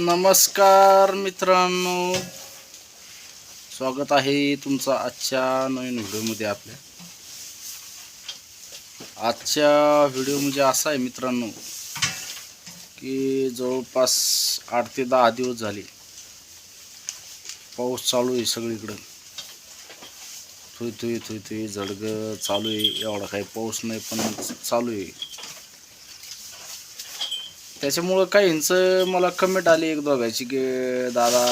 नमस्कार मित्रांनो. स्वागत आहे तुमचं आजच्या नवीन व्हिडिओमध्ये आपल्या. आजच्या व्हिडिओ म्हणजे असा आहे मित्रांनो की जवळपास आठ ते दहा दिवस झाले पाऊस चालू आहे सगळीकडं. थुई थुई थुई थुई झडगं चालू आहे एवढा काही पाऊस नाही पण चालू आहे. त्याच्यामुळं काहींचं मला कमेंट आली एक दोघांची की दादा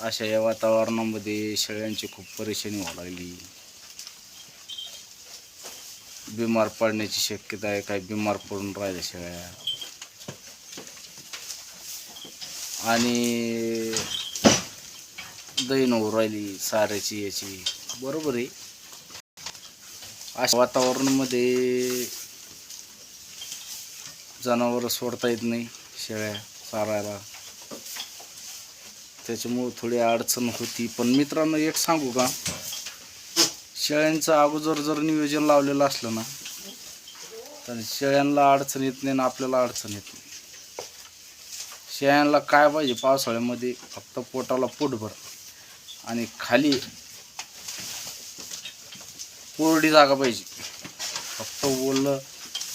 अशा या वातावरणामध्ये शेळ्यांची खूप परेशानी व्हावं लागली. बिमार पडण्याची शक्यता आहे काही बिमार पडून राहिल्या शेळ्या. आणि दही होऊ राहिली साऱ्याची याची. बरोबर आहे. अशा वातावरणामध्ये जनावरं सोडता येत नाही शेळ्या चारायला. त्याच्यामुळं थोडी अडचण होती. पण मित्रांनो एक सांगू का? शेळ्यांचं अगोदर जर नियोजन लावलेलं असलं ना तर शेळ्यांना अडचण येत नाही आणि आपल्याला अडचण येत नाही. शेळ्यांना काय पाहिजे पावसाळ्यामध्ये? फक्त पोटाला पोटभर आणि खाली कोरडी जागा पाहिजे. फक्त ओलं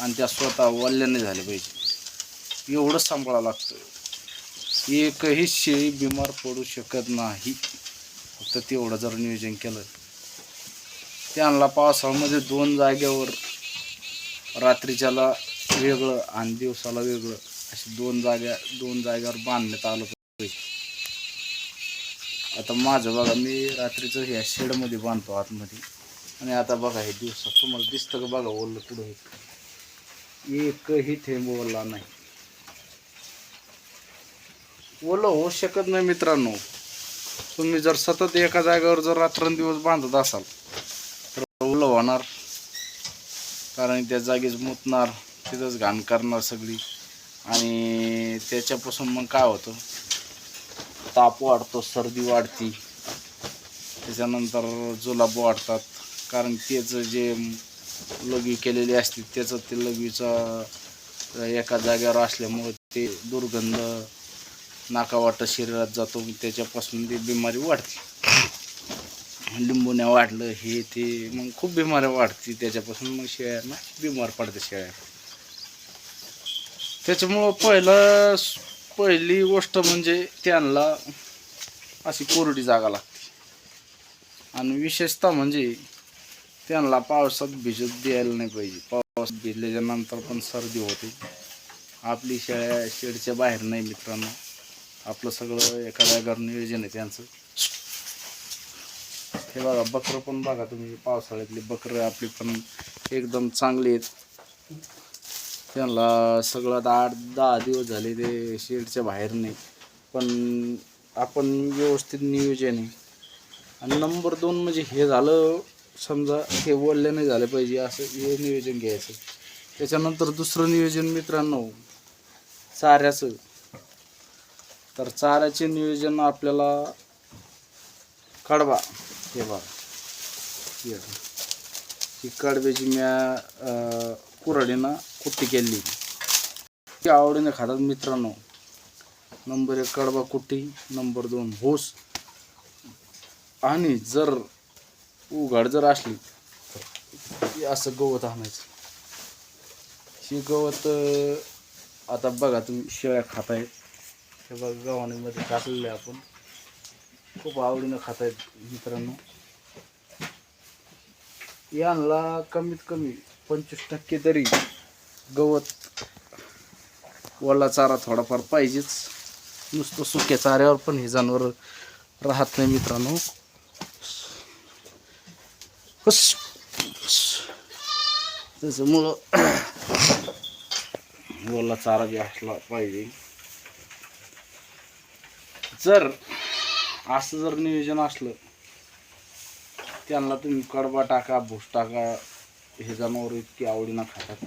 आणि त्या स्वतः वल्ल्याने झाले पाहिजे. एवढं सांभाळावं लागतं. एकही शेळी बिमार पडू शकत नाही. फक्त तेवढं जर नियोजन केलं. त्यांना पावसाळ्यामध्ये दोन जाग्यावर रात्रीच्याला वेगळं आणि दिवसाला वेगळं अशी दोन जाग्या दोन जाग्यावर बांधण्यात आलं पाहिजे. आता माझं बघा मी रात्रीचं ह्या शेडमध्ये बांधतो आतमध्ये. आणि आता बघा हे दिवसात तुम्हाला दिसतं का? बघा ओलं पुढं हे. एकही थेंब ओला नाही. ओलं होऊ शकत नाही मित्रांनो. तुम्ही जर सतत एका जागेवर जर रात्रंदिवस बांधत असाल तर ओलं होणार. कारण त्या जागेच मुतणार तिथंच घाण करणार सगळी. आणि त्याच्यापासून मग काय होतं? ताप वाढतो सर्दी वाढती. त्याच्यानंतर जुलाब वाढतात. कारण त्याचं जे लघवी केलेली असते त्याचा ते लघवीचा एका जागेवर असल्यामुळे ते दुर्गंध नाकावाटा शरीरात जातो त्याच्यापासून ती बिमारी वाढते. लिंबुण्या वाढलं हे ते मग खूप बिमाऱ्या वाढते त्याच्यापासून मग शेळ्यांना बिमार पडते शेळ्या. त्याच्यामुळं पहिलं पहिली गोष्ट म्हणजे त्यांना अशी कोरडी जागा लागते. आणि विशेषतः म्हणजे त्यांना पावसात भिजत द्यायला नाही पाहिजे. पावसात भिजल्याच्या नंतर पण सर्दी होते. आपली शेळ्या शेडच्या बाहेर नाही मित्रांनो. आपलं सगळं एखाद्या घर नियोजन आहे त्यांचं. हे बघा बकरं पण बघा तुम्ही पावसाळ्यातली बकरं आपली पण एकदम चांगली आहेत. त्यांना सगळं आता आठ दहा दिवस झाले ते शेडच्या बाहेर नाही. पण आपण व्यवस्थित नियोजन आहे. आणि नंबर दोन म्हणजे हे झालं समजा हे वल्ल्याने झालं पाहिजे असं हे नियोजन घ्यायचं. त्याच्यानंतर दुसरं नियोजन मित्रांनो चाऱ्याचं. तर चाऱ्याचे नियोजन आपल्याला कडवा. हे बघा. ही कडब्याची म्या कुऱ्हाडीनं कुट्टी केली. ती आवडीने खातात मित्रांनो. नंबर एक कडवा कुट्टी नंबर दोन होस. आणि जर उघाड जर असली असं गवत आणायचं. हे गवत आता बघा तुम्ही शेळ्या खातायत. हे बघा गव्हाणीमध्ये टाकलेले आपण. खूप आवडीनं खातायत मित्रांनो. यांना कमीत कमी पंचवीस टक्के तरी गवत ओला चारा थोडाफार पाहिजेच. नुसतं सुक्या चाऱ्यावर पण हे जनावर राहत नाही मित्रांनो. हुस त्याच्यामुळं मुलाला चारा बी असला पाहिजे जर असं जर नियोजन असलं त्यांना तुम्ही कडबा टाका भूस टाका हे जनावर इतकी आवडीनं खातात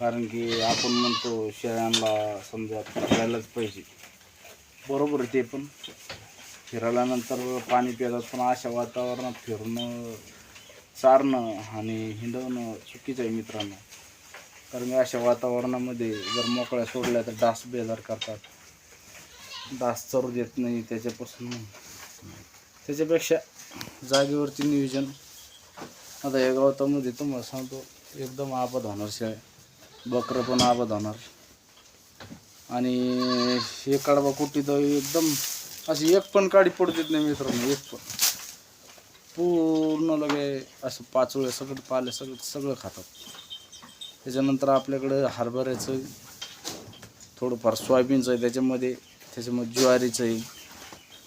कारण की आपण म्हणतो शेळ्यांना समजा खायलाच पाहिजे बरोबर आहे ते पण फिरायल्यानंतर पाणी पितात पण अशा वातावरणात फिरणं चारणं आणि हिंडवणं चुकीचं आहे मित्रांनो. कारण की अशा वातावरणामध्ये जर मोकळ्या सोडल्या तर डास बेजार करतात. डास चरू देत नाही त्याच्यापासून. त्याच्यापेक्षा जागेवरती नियोजन. आता या गवतामध्ये तुम्हाला सांगतो एकदम आबाद होणार शिवाय बकरं पण आबाद होणार. आणि हे कडबा कुटी तर एकदम अशी एक पण काडी पडू देत नाही मित्रांनो एक पण. पूर्ण लगे असं पाचोळे सगळं पाले सगळं सगळं खातात. त्याच्यानंतर आपल्याकडं हरभऱ्याचं थोडंफार सोयाबीनचं आहे त्याच्यामध्ये. त्याच्यामध्ये ज्वारीचं आहे.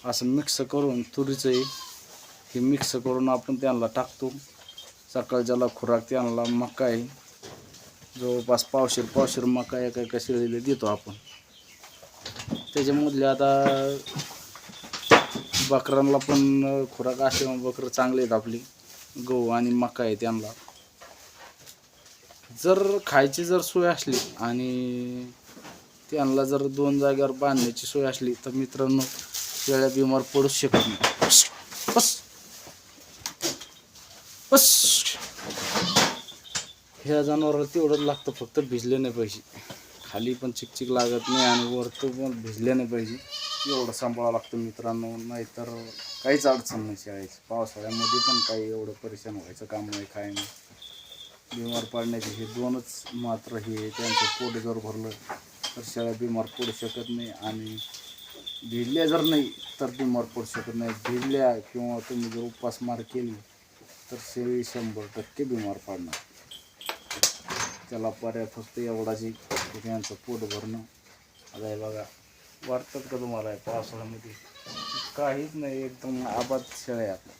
असं मिक्स करून तुरीचं आहे. हे मिक्स करून आपण त्यांना टाकतो. सकाळच्याला खुराक त्यांना मका आहे. जवळपास पावशेर पावशेर मका एका एका शिळीला देतो आपण. त्याच्यामधले आता बकरांना पण खुराक असे बकरं चांगले आहेत आपली. गहू आणि मका आहे त्यांना जर खायची जर सोय असली आणि त्यांना जर दोन जागेवर बांधण्याची सोय असली तर मित्रांनो शेळ्या बिमार पडूच शकत नाही. बस बस. बस. ह्या जनावराला तेवढंच लागतं फक्त भिजले नाही पाहिजे. खाली पण चिकचिक लागत नाही आणि वरतो पण भिजले नाही पाहिजे. एवढं सांभाळावं लागतं मित्रांनो. नाहीतर काहीच अडचण नाही शाळेची पावसाळ्यामध्ये पण काही एवढं परेशान व्हायचं काम नाही काय नाही. बिमार पडण्याचे हे दोनच मात्र हे त्यांचं पोट जर भरलं तर शाळा बिमार पडू शकत नाही आणि भिजल्या जर नाही तर बिमार पडू शकत नाही. भिजल्या किंवा तुम्ही जर उपासमार केली तर शेळी शंभर टक्के बिमार पडणार. त्याला पर्याय फक्त एवढाच आहे त्यांचं पोट भरणं. आता हे बघा वाटतात का तुम्हाला पावसाळ्यामध्ये? काहीच नाही एकदम आबाद शेळ्या आहे आपल्या.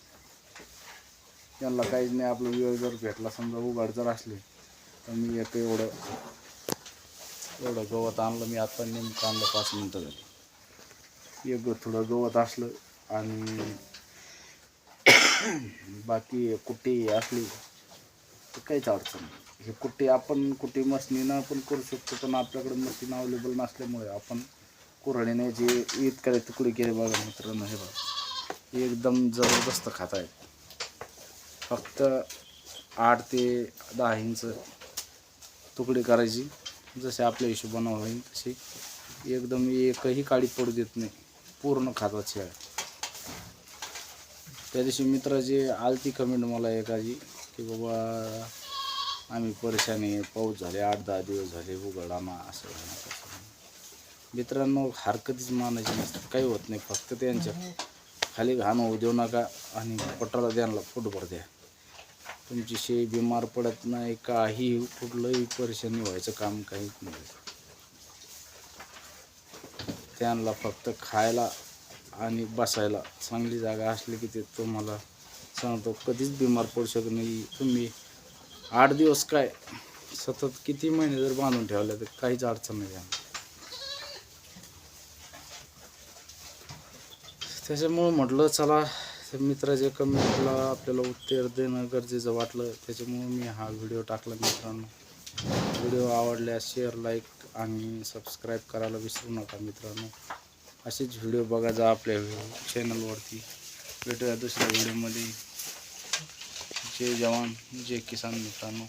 त्यांना काहीच नाही आपलं वेळ जर भेटला समजा उघड जर असले तर मी येतं एवढं एवढं गवत आणलं मी आता नेमकं आणलं पाच मिनटं झाली. एक थोडं गवत असलं आणि बाकी कुट्टी असली तर काहीच अडचण नाही. हे कुठे आपण कुठे मशनीनं पण करू शकतो पण आपल्याकडे मशीन अवेलेबल नसल्यामुळे आपण कुऱ्हाडीने जे इतका तुकडे केले बघा मित्रांनो हे बघा. एकदम जबरदस्त खात आहेत फक्त आठ ते दहा इंच तुकडे करायची. जसे आपल्या हिशोबानं होईल तशी. एकदम एकही काळी पडू देत नाही. पूर्ण खातात आहे त्या दिवशी मित्राची आलती कमेंट मला एकाची की बाबा आम्ही परेशानी पाऊस झाले आठ दहा दिवस झाले उघडामा असं तसं मित्रांनो हरकतीच मानायची नसते काही होत नाही. फक्त त्यांच्या खाली घाण होऊ देऊ नका आणि पटाला त्यांना फुटभर द्या. तुमची शे बिमार पडत नाही. काही कुठलंही परेशानी व्हायचं काम काहीच नाही. त्यांना फक्त खायला आणि बसायला चांगली जागा असली की ते तुम्हाला सांगतो कधीच बिमार पडू शकत नाही. तुम्ही आठ दिवस काय? सतत किती महिने जर बांधून ठेवले तर काहीच अडचण नाही आहे त्याच्यामुळं म्हटलं चला त्या मित्राच्या कमेंटला आपल्याला उत्तर देणं गरजेचं वाटलं त्याच्यामुळं मी हा व्हिडिओ टाकला मित्रांनो. व्हिडिओ आवडल्यास शेअर लाईक आणि सबस्क्राईब करायला विसरू नका मित्रांनो. असेच व्हिडिओ बघायचा आपल्या चॅनलवरती भेटूया दुसऱ्या व्हिडिओमध्ये जय जवान जय किसान मित्रांनो.